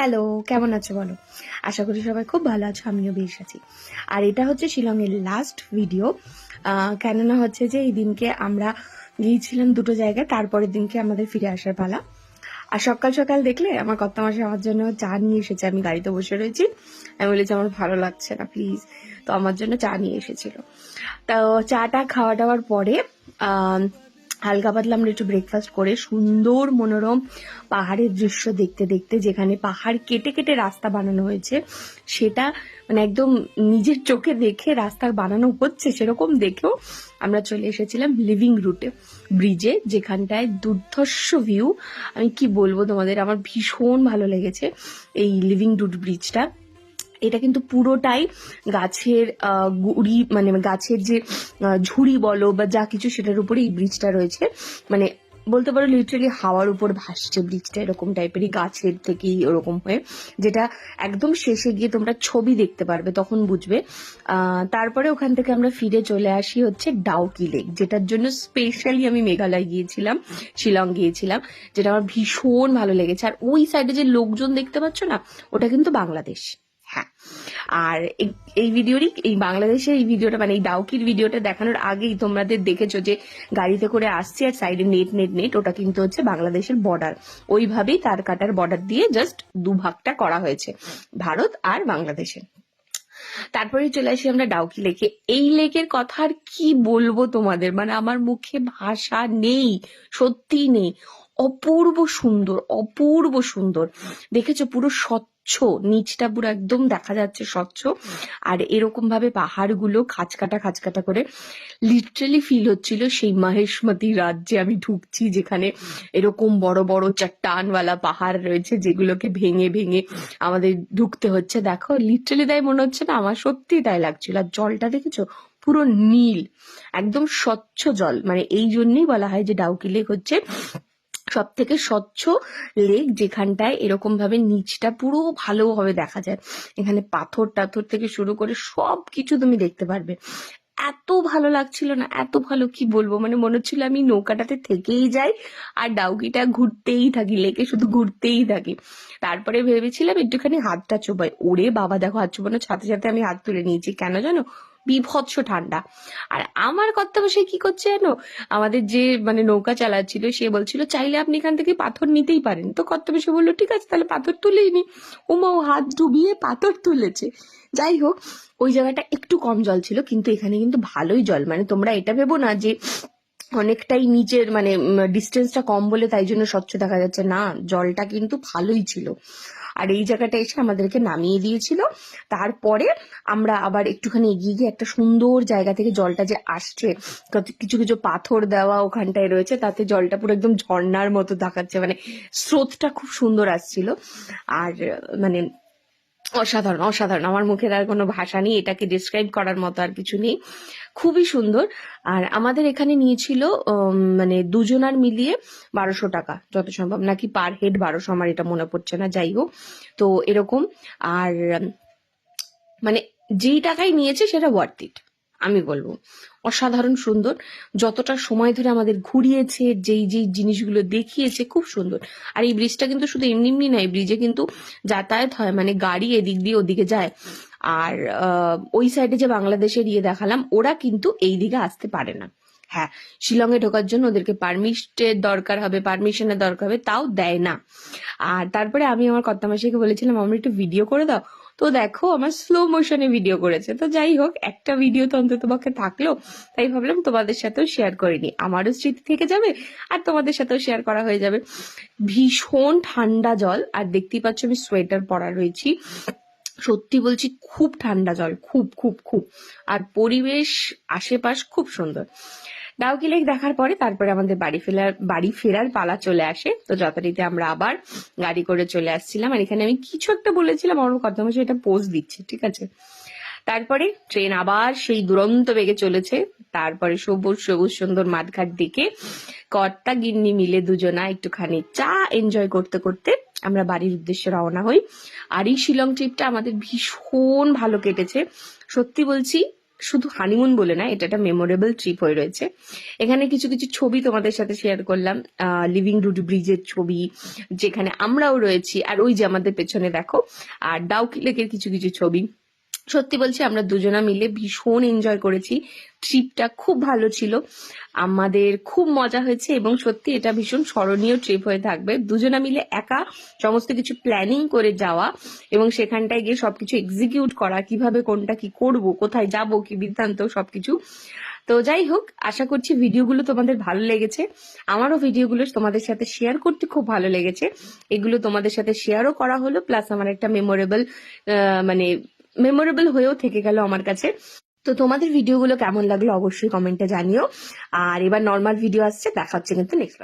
Hello কেমন আছো বলো? আশা করি সবাই খুব ভালো আছো, আমিও বেশ আছি। আর এটা হচ্ছে শিলংয়ের লাস্ট ভিডিও কেননা হচ্ছে যে এই দিনকে আমরা গিয়েছিলাম দুটো জায়গায়, তারপরের দিনকে আমাদের ফিরে আসার পালা। আর সকাল সকাল দেখলে আমার কত মাসে আমার জন্য চা নিয়ে এসেছে, আমি গাড়িতে বসে রয়েছি। আমি বলেছি, আমার ভালো লাগছে না প্লিজ তো আমার জন্য চা নিয়ে এসেছিল। তো চাটা খাওয়া দাওয়ার পরে হালকা পাতলা আমরা একটু ব্রেকফাস্ট করে সুন্দর মনোরম পাহাড়ের দৃশ্য দেখতে দেখতে যেখানে পাহাড় কেটে কেটে রাস্তা বানানো হয়েছে, সেটা মানে একদম নিজের চোখে দেখে রাস্তা বানানো হচ্ছে সেরকম দেখেও আমরা চলে এসেছিলাম লিভিং রুটে ব্রিজে যেখানটায় দুর্ধর্ষ ভিউ আমি কি বলব তোমাদের? আমার ভীষণ ভালো লেগেছে এই লিভিং রুট ব্রিজটা এটা কিন্তু পুরোটাই গাছের গুড়ি মানে গাছের যে ঝুড়ি বলো বা যা কিছু সেটার উপরে এই ব্রিজটা রয়েছে। মানে বলতে পারো লিটারালি হাওয়ার উপর ভাসছে ব্রিজটা এরকম টাইপেরই গাছের থেকেই ওরকম হয়ে। যেটা একদম শেষে গিয়ে তোমরা ছবি দেখতে পারবে, তখন বুঝবে। তারপরে ওখান থেকে আমরা ফিরে চলে আসি হচ্ছে ডাউকি লেক যেটার জন্য স্পেশালি আমি মেঘালয় গিয়েছিলাম, শিলং গিয়েছিলাম, যেটা আমার ভীষণ ভালো লেগেছে। আর ওই সাইডে যে লোকজন দেখতে পাচ্ছ না, ওটা কিন্তু বাংলাদেশ। হ্যাঁ। আর এই- ভিডিওরই, এই বাংলাদেশের এই ভিডিওটা মানে এই ডাউকির ভিডিওটা দেখানোর আগেই তোমাদের দেখেছ যে গাড়িতে করে আসছে আর সাইডে নেট নেট নেট, ওটা কিন্তু হচ্ছে বাংলাদেশের বর্ডার ওইভাবেই তার কাটার বর্ডার দিয়ে জাস্ট দুভাগটা করা হয়েছে, ভারত আর বাংলাদেশের তারপরে চলে আসি আমরা ডাউকি লেকে। এই লেকের কথা আর কি বলব তোমাদের? মানে আমার মুখে ভাষা নেই সত্যি নেই। অপূর্ব সুন্দর অপূর্ব সুন্দর। দেখেছ পুরো স্বচ্ছ, নিচটা পুরো একদম দেখা যাচ্ছে স্বচ্ছ। আর এরকম ভাবে পাহাড়গুলো খাঁচকাটা খাঁচকাটা করে লিটারালি ফিল হচ্ছিল সেই মহেশমতি রাজ্যে আমি ঢুকছি যেখানে এরকম বড় বড় চাট্টানওয়ালা পাহাড় রয়েছে যেগুলোকে ভেঙে ভেঙে আমাদের ঢুকতে হচ্ছে। দেখো লিটারালি তাই মনে হচ্ছে না, আমার সত্যি তাই লাগছিল। আর জলটা দেখেছ? পুরো নীল, একদম স্বচ্ছ জল। মানে এই জন্যই বলা হয় যে ডাউকি লেক হচ্ছে সব থেকে স্বচ্ছ লেক যেখানটায় এরকম ভাবে নিচটা পুরো ভালোভাবে দেখা যায়। এখানে পাথর টাথর থেকে শুরু করে সব কিছু তুমি দেখতে পারবে। এত ভালো লাগছিল না, এত ভালো কি বলব? মানে মনে হচ্ছিল আমি নৌকাটাতে থেকেই যাই আর ডাউকিটা ঘুরতেই থাকি, লেকে শুধু ঘুরতেই থাকি। তারপরে ভেবেছিলাম একটুখানি হাতটা চোবাই ওরে বাবা, দেখো হাত চোবানোর সাথে সাথে আমি হাত তুলে নিয়েছি। কেন জানো? বিভৎস ঠান্ডা। আর আমার কর্তাব সে কি করছে জানো? আমাদের যে মানে নৌকা চালাচ্ছিল, সে বলছিল, চাইলে আপনি এখান থেকে পাথর নিতেই পারেন। তো কর্তাব সে বলল, ঠিক আছে, তাহলে পাথর তুলেই নি। উমা ও হাত ডুবিয়ে পাথর তুলেছে। যাই হোক, ওই জায়গাটা একটু কম জল ছিল, কিন্তু এখানে কিন্তু ভালোই জল। মানে তোমরা এটা ভেবো না যে অনেকটাই নিচের মানে ডিস্টেন্সটা কম বলে তাই জন্য স্বচ্ছ দেখা যাচ্ছে। না, জলটা কিন্তু ভালোই ছিল। আর এই জায়গাটা এসে আমাদেরকে নামিয়ে দিয়েছিল। তারপরে আমরা আবার একটুখানি এগিয়ে গিয়ে একটা সুন্দর জায়গা থেকে জলটা যে আসছে কিছু কিছু পাথর দেওয়া ওখানটায় রয়েছে, তাতে জলটা পুরো একদম ঝর্নার মতো দেখাচ্ছে মানে স্রোতটা খুব সুন্দর আসছিল। আর মানে অসাধারণ অসাধারণ। আমার মুখের আর কোনো ভাষা নেই, এটাকে ডিসক্রাইব করার মতো আর কিছু নেই। খুবই সুন্দর। আর আমাদের এখানে নিয়েছিল মানে দুজনার মিলিয়ে বারোশো টাকা, যত সম্ভব। নাকি পার হেড বারোশো, আমার এটা মনে পড়ছে না, যাই হোক। তো এরকম, আর মানে যেই টাকাই নিয়েছে সেটা ওয়ার্থ ইট আমি বলব। অসাধারণ সুন্দর। যতটা সময় ধরে আমাদের ঘুরিয়েছে, যেই যেই জিনিসগুলো দেখিয়েছে, খুব সুন্দর। আর এই ব্রিজটা কিন্তু শুধু এমনি এমনি নয় ব্রিজে কিন্তু যাতায়াত হয়। মানে গাড়ি এদিক দিয়ে ওদিকে যায়। আর ওই সাইডে যে বাংলাদেশের ইয়ে দেখালাম, ওরা কিন্তু এই দিকে আসতে পারে না। হ্যাঁ শিলংয়ে ঢোকার জন্য ওদেরকে পারমিটের দরকার হবে পারমিশনের দরকার হবে, তাও দেয় না। আর তারপরে আমি আমার কর্তামাসিকে বলেছিলাম আমার একটু ভিডিও করে দাও। তো দেখো, আমার স্লো মোশনে ভিডিও করেছে। তো যাই হোক, একটা ভিডিও তো অন্তত পক্ষে থাকল, তাই ভাবলাম তোমাদের সাথেও শেয়ার করে নি আমারও স্মৃতি থেকে যাবে আর তোমাদের সাথেও শেয়ার করা হয়ে যাবে। ভীষণ ঠান্ডা জল, আর দেখতেই পাচ্ছ আমি সোয়েটার পরা রয়েছি। সত্যি বলছি, খুব ঠান্ডা জল, খুব খুব খুব। আর পরিবেশ, আশেপাশ খুব সুন্দর। ডাউকি লেক দেখার পরে তারপরে আমাদের বাড়ি ফেরার বাড়ি ফেরার পালা চলে আসে। তো যথারীতি আমরা আবার গাড়ি করে চলে আসছিলাম। আর এখানে আমি কিছু একটা বলেছিলাম, আমার কথা মতো এটা পোজ দিচ্ছে, ঠিক আছে? তারপরে ট্রেন আবার সেই দুরন্ত বেগে চলেছে। তারপরে সবুজ সবুজ, সুন্দর মাঠঘাট দিকে কর্তা গিন্নি মিলে দুজনা একটুখানি চা এনজয় করতে করতে আমরা বাড়ির উদ্দেশ্যে রওনা হই। আর এই শিলং ট্রিপটা আমাদের ভীষণ ভালো কেটেছে। সত্যি বলছি শুধু হানিমুন বলে না, এটা একটা মেমোরেবল ট্রিপ হয়ে রয়েছে। এখানে কিছু কিছু ছবি তোমাদের সাথে শেয়ার করলাম লিভিং রুড ব্রিজের ছবি, যেখানে আমরাও রয়েছি, আর ওই যে আমাদের পেছনে দেখো, আর ডাউকি লেকের কিছু কিছু ছবি। সত্যি বলছি, আমরা দুজনা মিলে ভীষণ এনজয় করেছি। ট্রিপটা খুব ভালো ছিল। আমাদের খুব মজা হয়েছে এবং সত্যি এটা ভীষণ স্মরণীয় ট্রিপ হয়ে থাকবে। দুজনা মিলে একা সমস্ত কিছু প্ল্যানিং করে যাওয়া এবং সেখানটায় গিয়ে সবকিছু এক্সিকিউট করা, কীভাবে কোনটা কি করব, কোথায় যাব, কি বৃত্তান্ত সবকিছু। তো যাই হোক, আশা করছি ভিডিওগুলো তোমাদের ভালো লেগেছে। আমারও ভিডিওগুলো তোমাদের সাথে শেয়ার করতে খুব ভালো লেগেছে। এগুলো তোমাদের সাথে শেয়ারও করা হলো প্লাস আমার একটা মেমোরেবল মানে মেমোরেবল হয়েও থেকে গেল আমার কাছে। তো তোমাদের ভিডিওগুলো কেমন লাগল অবশ্যই কমেন্টে জানিও। আর এবার নর্মাল ভিডিও আসছে, দেখা হচ্ছে কিন্তু নেক্সট